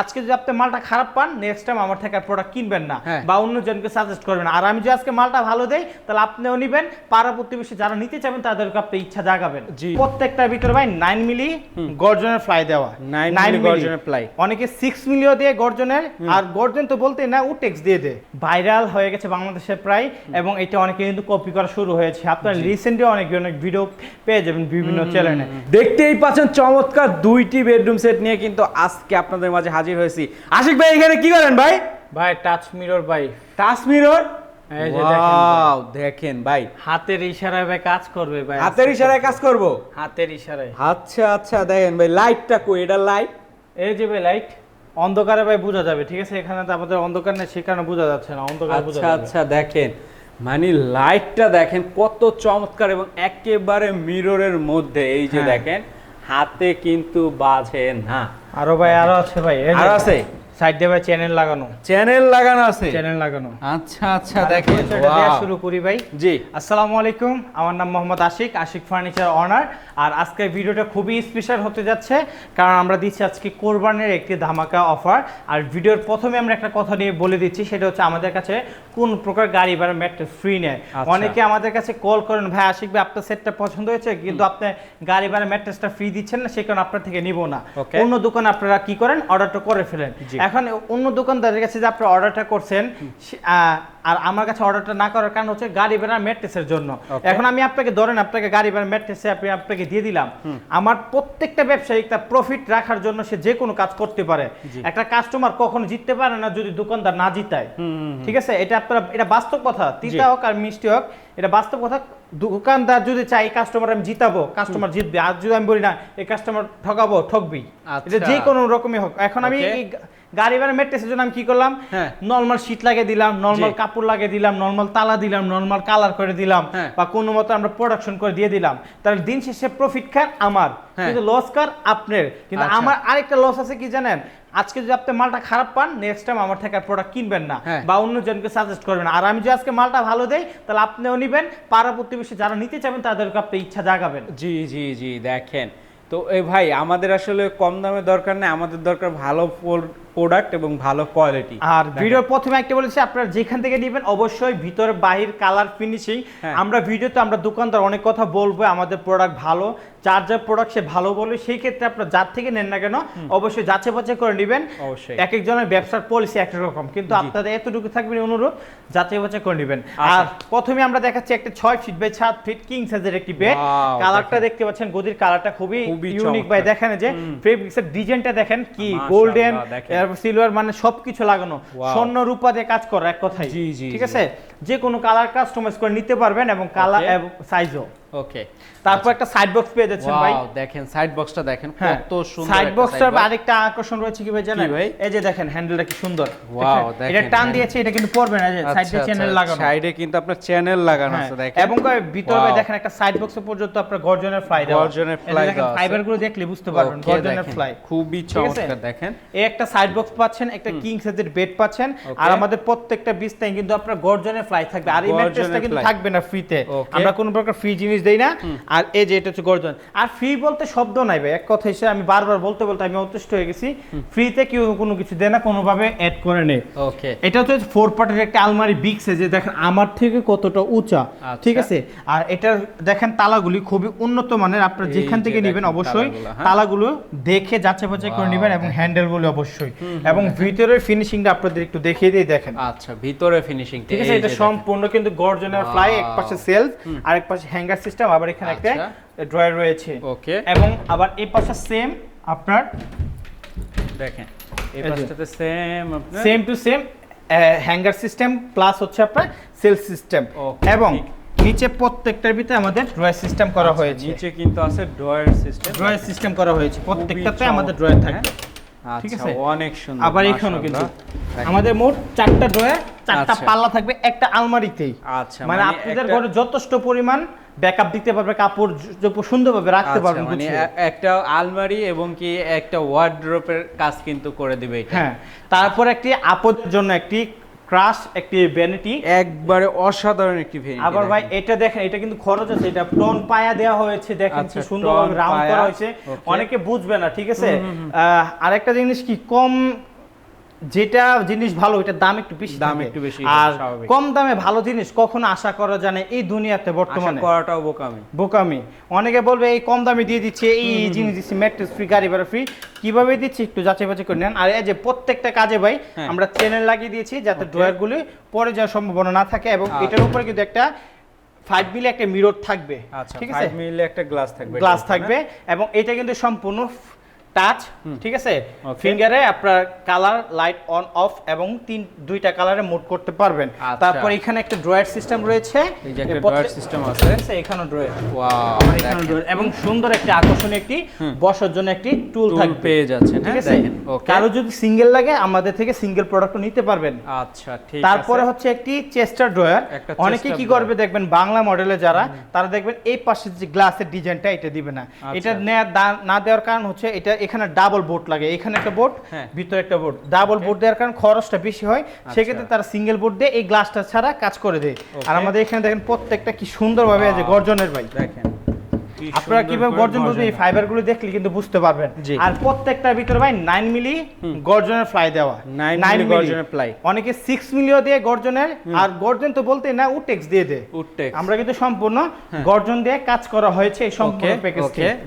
আজকে যদি আপনি মালটা খারাপ পান নেক্সট টাইম আমার থেকে প্রোডাক্ট কিনবেন না হ্যাঁ। বা অন্যজনকে সাজেস্ট করবেন আর আমি যদি আজকে মালটা ভালো দেই তাহলে আপনিও নিবেন। পাড়া প্রতিবেশী যারা নিতে চাবেন তাদেরকে আপনি ইচ্ছা জাগাবেন। প্রত্যেকটার ভিতরে ভাই নাইন মিলি গর্জনের ফ্লাই দেওয়া। 9 9 মিলি গর্জনের fly। অনেকে সিক্স মিলিও দিয়ে গর্জনের আর গর্জন তো বলতে না উটেক্স দিয়ে দেয়। ভাইরাল হয়ে গেছে বাংলাদেশে প্রায় এবং এটা অনেকে কিন্তু কপি করা শুরু হয়েছে। আপনার রিসেন্টলি অনেক অনেক ভিডিও পেয়ে যাবেন বিভিন্ন চ্যানেলে দেখতেই পাচ্ছেন চমৎকার দুইটি বেডরুম সেট নিয়ে কিন্তু আজকে আপনাদের মাঝে হাজির হয়েছি। আশিক ভাই এখানে কি করেন ভাই? ভাই টাচ মিরর ভাই। টাচ মিরর দেখেন ভাই। হাতের ইশারায় ভাই কাজ করবে ভাই হাতের ইশারায় কাজ করব? হাতের ইশারায়। আচ্ছা আচ্ছা দেখেন ভাই লাইটটা কই? এটা লাইট এই যে ভাই লাইট অন্ধকারে ভাই বোঝা যাবে ঠিক আছে? এখানে তো আমাদের অন্ধকার নেই সে কারণে বোঝা যাচ্ছে না অন্ধকারে বোঝা আচ্ছা আচ্ছা দেখেন। মানে লাইটটা দেখেন কত চমৎকার এবং একেবারে মিররের মধ্যে। এই যে হ্যাঁ। দেখেন হাতে কিন্তু বাজে না। আরও ভাই আরও আছে ভাই আরও আর আছে? সাইড দিয়ে ভাই চ্যানেল লাগানো। চ্যানেল লাগানো আছে। চ্যানেল লাগানো। আচ্ছা আচ্ছা দেখেন। শুরু করি ভাই। জি। আসসালামু আলাইকুম আমার নাম মোহাম্মদ আশিক আশিক ফার্নিচার অনার আর আজকের ভিডিওটা খুবই স্পেশাল হতে যাচ্ছে কারণ আমরা দিচ্ছি আজকে কোরবানের একটি ধামাকা অফার আর ভিডিওর প্রথমে আমরা একটা কথা নিয়ে বলে দিচ্ছি সেটা হচ্ছে আমাদের কাছে কোন প্রকার গাড়ি ভাড়া ম্যাট্রেস ফ্রি নেয়। আচ্ছা। অনেকে আমাদের কাছে কল করেন ভাই আশিক ভাই আপনার সেটটা পছন্দ হয়েছে? কিন্তু আপনি গাড়ি ভাড়া ম্যাট্রেসটা ফ্রি দিচ্ছেন না সেই কারণে আপনার থেকে নিব না। অন্য দোকানে আপনারা কি করেন? অর্ডারটা করে ফেলেন। জি। এখন অন্য দোকানদারের কাছে যে আপনি অর্ডারটা করছেন আর আমার কাছে অর্ডারটা না করার কারণ হচ্ছে গাড়ি ভাড়া ম্যাট্রেসের জন্য। এখন আমি আপনাকে ধরেন আপনাকে গাড়ি ভাড়া ম্যাট্রেসে আপনি আপনাকে দিয়ে দিলাম। আমার প্রত্যেকটা ব্যবসায়ী একটা প্রফিট রাখার জন্য সে যে কোনো কাজ করতে পারে। একটা কাস্টমার কখনো জিততে পারে না যদি দোকানদার না জিতায়। ঠিক আছে? এটা আপনারা এটা বাস্তব কথা। তিতা হোক আর মিষ্টি হোক এটা বাস্তব কথা। দোকানদার যদি চাই কাস্টমার আমি জিতাবো কাস্টমার জিতবে। আর যদি আমি বলি না এই কাস্টমার ঠকাবো ঠকবি আচ্ছা। এটা যে কোনো রকমই হোক। এখন আমি গাড়ি ভাড়া মেট্রেসের জন্য আমি কি করলাম হ্যাঁ। নর্মাল শীট লাগিয়ে দিলাম নর্মাল কাপড় লাগিয়ে দিলাম নর্মাল তালা দিলাম নর্মাল কালার করে দিলাম হ্যাঁ। বা কোনো মতো আমরা প্রোডাকশন করে দিয়ে দিলাম তাহলে দিন শেষে প্রফিট খার আমার হ্যাঁ। কিন্তু লস কার আপনার কিন্তু আচ্ছা। আমার আরেকটা লস আছে কি জানেন আজকে যদি আপনি মালটা খারাপ পান নেক্সট টাইম আমার থেকে প্রোডাক্ট কিনবেন না। বা অন্যজনকে সাজেস্ট করবেন আর আমি যদি আজকে মালটা ভালো দেই তাহলে আপনিও নিবেন পাড়া প্রতিবেশী যারা নিতে চাবেন তাদেরকে আপনি ইচ্ছা জাগাবেন জি জি জি দেখেন তো এই ভাই আমাদের আসলে কম দামে দরকার নেই আমাদের দরকার ভালো প্রোডাক্ট এবং ভালো কোয়ালিটি আর ভিডিওর প্রথমে একটা বলেছি আপনারা যেখান থেকে নেবেন অবশ্যই ভিতর বাহির কালার ফিনিশিং হ্যাঁ। আমরা ভিডিওতে আমরা দোকানদার অনেক কথা বলব আমাদের প্রোডাক্ট ভালো যার যার প্রোডাক্ট সে ভালো বলে সেই ক্ষেত্রে আপনার যার থেকে নেন না কেন অবশ্যই যাচাই বাছাই করে নেবেন। অবশ্যই। এক একজনের ব্যবসার পলিসি এক রকম। কিন্তু আপনাদের এতটুকু থাকবে অনুরোধ যাচাই বাছাই করে নেবেন। আচ্ছা। আর প্রথমে আমরা দেখাচ্ছি একটা ছয় ফিট বাই সাত ফিট কিং সাইজের একটি বেড কালারটা দেখতে পাচ্ছেন গদির কালারটা খুবই খুবই ইউনিক ভাই দেখেন যে ফেব্রিক্সের ডিজাইনটা দেখেন কি গোল্ডেন দেখেন। সিলভার মানে সবকিছু লাগানো। স্বর্ণ রূপা দিয়ে কাজ করা এক কথাই ঠিক আছে? যে কোনো কালার কাস্টমাইজ করে নিতে পারবেন এবং কালার সাইজও ওকে তারপর একটা সাইড বক্স পেয়ে যাচ্ছেন ভাই। দেখেন সাইড বক্সটা দেখেন হ্যাঁ কত সুন্দর সাইড বক্সটার আরেকটা আকর্ষণ রয়েছে কি ভাই জানেন? ভাই? এই যে দেখেন হ্যান্ডেলটা কি সুন্দর। Wow, দেখেন? এটা টান দিয়েছে এটা কিন্তু পড়বে না যে সাইডে আচ্ছা, চ্যানেল আচ্ছা, লাগানো। সাইডে কিন্তু আপনার চ্যানেল লাগানো হ্যাঁ, আছে দেখেন। এবং ভিতরে দেখেন একটা সাইড বক্স পর্যন্ত আপনার গর্জনের ফ্লাই দেওয়া। গর্জনের দেওয়া ফাইবারগুলো দেখলে বুঝতে পারবেন গর্জনের ফ্লাই খুবই চমৎকার দেখেন। এই একটা সাইড বক্স পাচ্ছেন একটা কিং সাইজের বেড পাচ্ছেন আর আমাদের প্রত্যেকটা বিছনায় কিন্তু আপনার গর্জনের ফ্লাই থাকবে। আর এই ম্যাট্রেসটা কিন্তু থাকবে না ফ্রিতে আমরা কোনো প্রকার ফ্রি জিনিস দেই না। আর এই যে এটা হচ্ছে গর্জন। আর ফ্রি বলতে শব্দ নাই ভাই এক কথা হিসেবে আমি বারবার বলতে বলতে আমি অতিষ্ঠ হয়ে গেছি। ফ্রিতে কেউ কোনো কিছু দেয় না কোনোভাবে অ্যাড করে নেই। ওকে এটা হচ্ছে ফোর পার্টের একটা আলমারি বিগ সাইজে দেখেন আমার থেকে কতটা উঁচা আচ্ছা। ঠিক আছে? আর এটার দেখেন তালাগুলি খুবই উন্নত মানের। আপনারা যেখান থেকে নেবেন অবশ্যই তালাগুলো, হ্যাঁ। দেখে যাচাই বাছাই করে নেবেন এবং হ্যান্ডেলগুলো অবশ্যই। এবং ভিতরের ফিনিশিংটা আপনাদের একটু দেখিয়ে দিয়ে দেখেন। আচ্ছা ভিতরে ফিনিশিং ঠিক আছে? এটা সম্পূর্ণ কিন্তু গর্জনের ফ্লাই এক পাশে সেলফ আর এক পাশে হ্যাঙ্গার সিস্টেম আবার এখানে একটা আচ্ছা। ড্রয়ার রয়েছে। ওকে এবং আবার এই পাশে সেম আপনার দেখেন এই। পাশটাতে সেম আপনার same to same hanger system plus হচ্ছে আপনার সেল সিস্টেম এবং নিচে প্রত্যেকটার ভিতরে আমাদের ড্রয়ার সিস্টেম করা হয়েছে। নিচে কিন্তু আছে ড্রয়ার সিস্টেম ড্রয়ার সিস্টেম করা হয়েছে। প্রত্যেকটাতে আমাদের ড্রয়ার থাকবে। ঠিক আচ্ছা আছে? অনেক সুন্দর আবার এখানেও কিন্তু। আমাদের মোট চারটা ড্রয়ার চারটা আচ্ছা। পাল্লা থাকবে একটা আলমারিতেই। আচ্ছা মানে আপনাদের ঘরে যথেষ্ট পরিমাণ ব্যাকআপ দিতে পারবে কাপড় সুন্দরভাবে রাখতে পারবে পারবেন মানে একটা আলমারি এবং কি একটা ওয়ার্ড্রপের কাজ কিন্তু করে দিবে এটা। হ্যাঁ। তারপর একটি আপদের জন্য একটি ক্রাশ একটি ভ্যানিটি একবারে অসাধারণ একটি ভ্যানিটি আবার ভাই এটা দেখেন এটা কিন্তু খরচ আছে এটা টন পায়া দেওয়া হয়েছে দেখেন কি আচ্ছা, সুন্দর টোন রাউন্ড করা হয়েছে। অনেকে বুঝবে না ঠিক আছে? আহ, আরেকটা জিনিস কি কম যেটা জিনিস ভালো এটার দাম একটু বেশি দাম একটু বেশি, আর কম দামে ভালো জিনিস কখনো আশা করা যায় না এই দুনিয়াতে বর্তমানে। করাটাও বোকামি। বোকামি। অনেকে বলবে এই কম দামে দিয়ে দিচ্ছে এই জিনিস দিচ্ছে ম্যাট্রেস ফ্রি গাড়ি ভাড়া ফ্রি কীভাবে দিচ্ছি? একটু যাচাই বাছাই করে নেন। আর এই যে প্রত্যেকটা কাজে ভাই হ্যাঁ। আমরা চ্যানেল লাগিয়ে দিয়েছি যাতে Okay. ড্রয়ারগুলি পরে যাওয়ার সম্ভাবনা না থাকে এবং আচ্ছা। এটার উপরে কিন্তু একটা ফাইভ মিলে একটা মিরর থাকবে। আচ্ছা ঠিক আছে? 5 মিলি একটা গ্লাস থাকবে গ্লাস থাকবে এবং এটা কিন্তু সম্পূর্ণ টাচ ঠিক আছে? ফিঙ্গারে আপনার কালার লাইট অন অফ এবং তিন দুইটা কালারে মোড করতে পারবেন। আচ্ছা। তারপর এখানে একটা ড্রয়ার সিস্টেম রয়েছে। এই যে একটা এর প্রত্যেক- ড্রয়ার সিস্টেম আছে। এখানে ড্রয়ার ওয়াও এখানে drawer এবং সুন্দর একটি আকর্ষণীয় একটি বসার জন্য একটি টুল থাকবে। পেয়ে যাচ্ছেন ঠিক হ্যাঁ আছে? কারও যদি সিঙ্গেল লাগে আমাদের থেকে সিঙ্গেল প্রোডাক্ট নিতে পারবেন। আচ্ছা ঠিক তারপরে হচ্ছে একটি চেস্টার ড্রয়ার অনেকে কি করবে দেখবেন বাংলা মডেলে যারা তারা দেখবেন এই পাশে যে গ্লাসের ডিজাইনটা এটা দিবে না। আচ্ছা। এটা না দেওয়ার কারণ হচ্ছে এটা এখানে ডাবল বোর্ড লাগে। এখানে একটা বোর্ড হ্যাঁ। ভিতরে একটা বোর্ড ডাবল বোর্ড দেওয়ার কারণে খরচটা বেশি হয়। সেক্ষেত্রে তারা সিঙ্গেল বোর্ড দিয়ে এই গ্লাসটা ছাড়া কাজ করে দেয়। আর আমাদের এখানে দেখেন প্রত্যেকটা কি সুন্দরভাবে যে গর্জনের ভাই। দেখেন আপনারা কীভাবে গর্জন বুঝবেন এই। ফাইবারগুলো দেখলে কিন্তু বুঝতে পারবেন। আর প্রত্যেকটার ভিতরে ভাই নাইন মিলি গর্জনের ফ্লাই দেওয়া। 9 9 মিলি গর্জনের ply। অনেকে সিক্স মিলিও দিয়ে গর্জনের আর গর্জন তো বলতে না উটেক্স দিয়ে দেয়। উডটেক্স আমরা কিন্তু সম্পূর্ণ গর্জন দিয়ে কাজ করা হয়েছে এই সম্পূর্ণ প্যাকেজ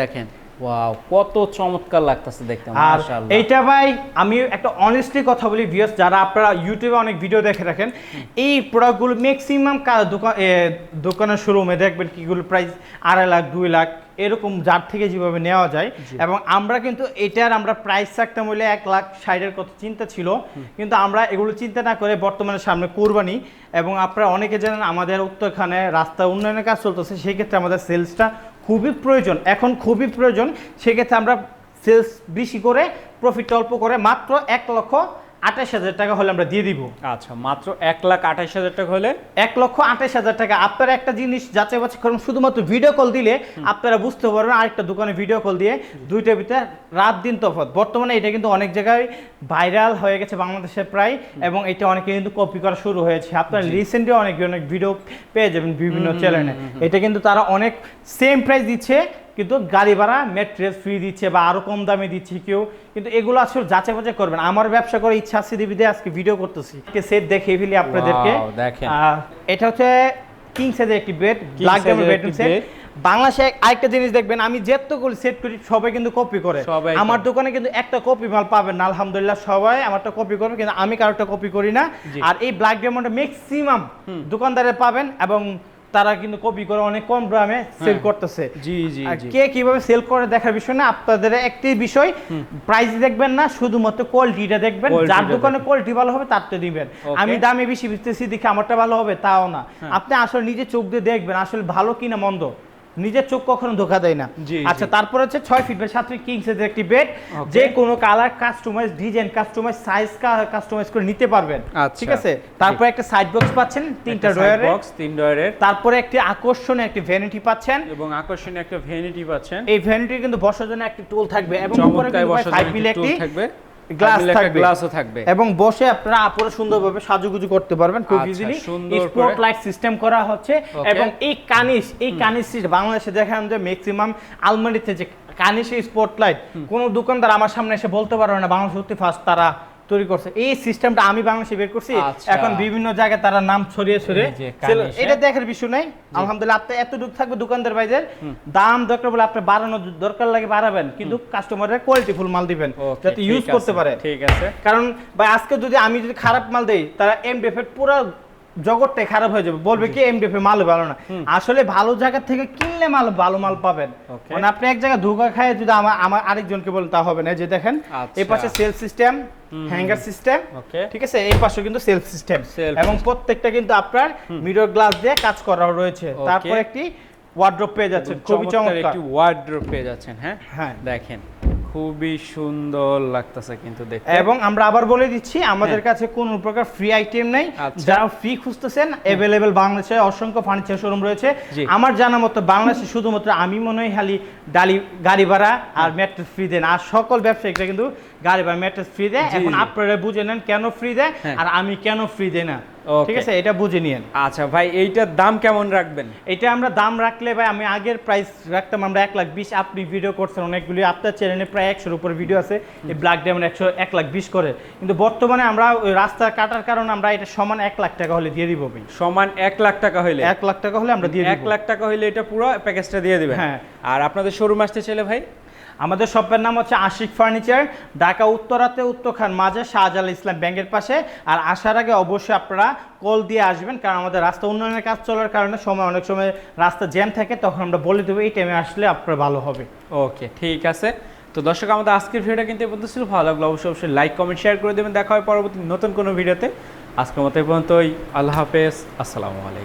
দেখেন। ওয়াও কত চমৎকার লাগতেছে দেখতে আর মাশাআল্লাহ। এইটা ভাই আমি একটা অনেস্টলি কথা বলি ভিউয়ার্স যারা আপনারা ইউটিউবে অনেক ভিডিও দেখে রাখেন এই প্রোডাক্টগুলো ম্যাক্সিমাম দোকান দোকানের শোরুমে দেখবেন কিগুলো প্রাইস আড়াই লাখ দুই লাখ এরকম যার থেকে যেভাবে নেওয়া যায়। এবং আমরা কিন্তু এটার আমরা প্রাইস রাখতাম হলে এক লাখ ষাটের কত চিন্তা ছিল কিন্তু আমরা এগুলো চিন্তা না করে বর্তমানে সামনে কোরবানি এবং আপনারা অনেকে জানেন আমাদের উত্তরখানে রাস্তা উন্নয়নের কাজ চলতেছে সেক্ষেত্রে আমাদের সেলসটা খুবই প্রয়োজন। এখন খুবই প্রয়োজন, সেক্ষেত্রে আমরা সেলস বেশি করে প্রফিট অল্প করে মাত্র এক লক্ষ আঠাশ হাজার টাকা হলে আমরা দিয়ে দিব। আচ্ছা মাত্র এক লাখ আঠাশ হাজার টাকা হলে? এক লক্ষ আঠাশ হাজার টাকা। আপনারা একটা জিনিস যাচাই বাছাই করুন শুধুমাত্র ভিডিও কল দিলে আপনারা বুঝতে পারবেন আরেকটা দোকানে ভিডিও কল দিয়ে দুইটা ভিতরে রাত দিন তফাৎ। বর্তমানে এটা কিন্তু অনেক জায়গায় ভাইরাল হয়ে গেছে বাংলাদেশে প্রায় এবং এটা অনেকে কিন্তু কপি করা শুরু হয়েছে। আপনারা রিসেন্টলি অনেক অনেক ভিডিও পেয়ে যাবেন বিভিন্ন চ্যানেলে এটা কিন্তু তারা অনেক সেম প্রাইস দিচ্ছে কিন্তু গাড়ি ভাড়া ম্যাট্রেস ফ্রি দিচ্ছে বা আরও কম দামে দিচ্ছে কেউ কিন্তু এগুলো আসলে যাচাই বাছাই করবেন। আমার ব্যবসা করে ইচ্ছা আছে দিবি আজকে ভিডিও করতেছি। সেট দেখিয়ে ফেলি আপনাদেরকে। এটা হচ্ছে কিং সাইজের একটি bed black diamond bedroom set বাংলাদেশে আরেকটা জিনিস দেখবেন আমি যেতগুলো সেট করি সবাই কিন্তু কপি করে। আমার দোকানে কিন্তু একটা কপি মাল পাবেন না আলহামদুলিল্লাহ সবাই আমারটা কপি করবে কিন্তু আমি কারোটা কপি করি না। আর এই ব্ল্যাক ডায়মন্ডে ম্যাক্সিমাম দোকানদারে পাবেন এবং তারা কিন্তু কপি করে অনেক কম দামে সেল করতেছে। জি জি কে কীভাবে সেল করে দেখার বিষয় না আপনাদের একটি বিষয় প্রাইস দেখবেন না শুধুমাত্র কোয়ালিটিটা দেখবেন যার দোকানে কোয়ালিটি ভালো হবে তার তো দিবেন আমি দামে বেশি বুঝতেছি দেখে আমারটা ভালো হবে তাও না। আপনি আসলে নিজে চোখ দিয়ে দেখবেন আসলে ভালো কিনা মন্দ। নিজের চোখ কখনো ধোকা দেয় না। আচ্ছা তারপর হচ্ছে ছয় ফিট বাই সাত ফিট কিং সাইজের একটি বেড যে কোনো colour customise design customise size customise করে নিতে পারবেন। আচ্ছা। ঠিক আছে? তারপর একটা সাইড বক্স পাচ্ছেন তিনটা ড্রয়ারে box, তিন ডয়ারের তারপরে একটি আকর্ষণীয় একটি ভ্যানিটি পাচ্ছেন। এবং আকর্ষণীয় একটা ভ্যানিটি পাচ্ছেন। এই ভ্যানিটি কিন্তু বসার জন্য একটি টুল থাকবে এবং উপরে কিন্তু ভাই ফাইভ জন্য মিলি একটি একটি থাকবে। গ্লাস থাকবে গ্লাসও থাকবে। এবং বসে আপনারা আপুরে সুন্দরভাবে সাজুগুজু করতে পারবেন খুব ইজিলি স্পট লাইট সিস্টেম করা। হচ্ছে এবং এই কানিস এই কানিস বাংলাদেশে দেখান যে ম্যাক্সিমাম আলমারিতে যে কানিসে স্পট লাইট কোনো দোকানদার আমার সামনে এসে বলতে পারবে না বাংলাদেশ ফার্স্ট তারা তৈরি করছে। এই সিস্টেমটা আমি বাংলাদেশে বের করছি। আচ্ছা। এখন বিভিন্ন জায়গায় তারা নাম ছড়িয়ে ছড়িয়ে যে এটা দেখার বিষয় নাই। আলহামদুলিল্লাহ আপনি এত এতটুকু থাকবে দোকানদার ভাইদের। দাম দরকার বলে আপনি বাড়ানো দরকার লাগে বাড়াবেন কিন্তু কাস্টমারের কোয়ালিটি ফুল মাল দিবেন যাতে ইউজ করতে পারে। ঠিক আছে। কারণ ভাই আজকে যদি আমি যদি খারাপ মাল দেই তারা এম এর পুরো জগৎটাই খারাপ হয়ে যাবে। বলবে কি এম ডেফে মাল ভালো না। আসলে ভালো জায়গা থেকে কিনলে মাল ভালো মাল পাবেন। মানে আপনি এক জায়গায় ধোকা খায় যদি আমার আমার আরেকজনকে বলেন তা হবে না। যে দেখেন আচ্ছা। এই পাশে সেল সিস্টেম হ্যাঙ্গার সিস্টেম ঠিক আছে? এই পাশে কিন্তু সেলফ সিস্টেম এবং প্রত্যেকটা কিন্তু আপনার মিরর গ্লাস দিয়ে কাজ করা রয়েছে। তারপর একটি ওয়ার্ড্রপ পেয়ে যাচ্ছে খুবই চমৎকার। একটি ওয়ার্ড্রোব পেয়ে যাচ্ছেন হ্যাঁ? হ্যাঁ। দেখেন। খুবই সুন্দর লাগতেছে কিন্তু দেখতে এবং আমরা আবার বলে দিচ্ছি আমাদের কাছে কোনো প্রকার ফ্রি আইটেম নেই হ্যাঁ। যারা ফ্রি খুঁজতেছেন অ্যাভেলেবেল বাংলাদেশে অসংখ্য ফার্নিচার শোরুম রয়েছে আমার জানা মতো বাংলাদেশে শুধুমাত্র আমি মনে হয় খালি ডালি গাড়ি ভাড়া আর হ্যাঁ। ম্যাট্রেস ফ্রি দেন আর সকল ব্যবসায়িকরা কিন্তু গাড়ি ভাড়া ম্যাট্রেস ফ্রি দেয় এখন আপনারা বুঝে নেন কেন ফ্রি দেয় হ্যাঁ। আর আমি কেন ফ্রি দেই না. ঠিক আছে এটা বুঝে নিয়েন। আচ্ছা ভাই এইটার দাম কেমন রাখবেন? এটা আমরা দাম রাখলে ভাই আমি আগের প্রাইস রাখতাম আমরা এক লাখ বিশ। আপনি ভিডিও করছেন অনেকগুলি আপনার চ্যানেলে প্রায় একশোর উপর ভিডিও আছে। এই ব্ল্যাক ডায়মন্ড একশো এক লাখ বিশ করে। কিন্তু বর্তমানে আমরা ওই রাস্তা কাটার কারণে আমরা এটা সমান এক লাখ টাকা হলে দিয়ে দিব ভাই। সমান এক লাখ টাকা হলে এক লাখ টাকা হলে আমরা দিয়ে এক লাখ টাকা হলে এটা পুরো প্যাকেজটা দিয়ে দিবেন? হ্যাঁ। আর আপনাদের শোরুম আসতে চাইলে ভাই? আমাদের শপের নাম হচ্ছে আশিক ফার্নিচার, ঢাকা, উত্তরাতে উত্তরখান মাঝে শাহজাল ইসলাম ব্যাংকের পাশে। আর আসার আগে অবশ্যই আপনারা কল দিয়ে আসবেন, কারণ আমাদের রাস্তা উন্নয়নের কাজ চলার কারণে সময়, অনেক সময় রাস্তা জ্যাম থাকে, তখন আমরা বলে দেবো, এই টাইমে আসলে আপনার ভালো হবে। ওকে, ঠিক আছে। তো দর্শক, আমাদের আজকের ভিডিওটা কিন্তু এই পর্যন্ত ছিল, ভালো লাগল অবশ্যই অবশ্যই লাইক কমেন্ট শেয়ার করে দেবেন। দেখা হয় পরবর্তী নতুন কোনো ভিডিওতে। আজকের মতো এই পর্যন্তই। আল্লাহ হাফেজ। আসসালামু আলাইকুম।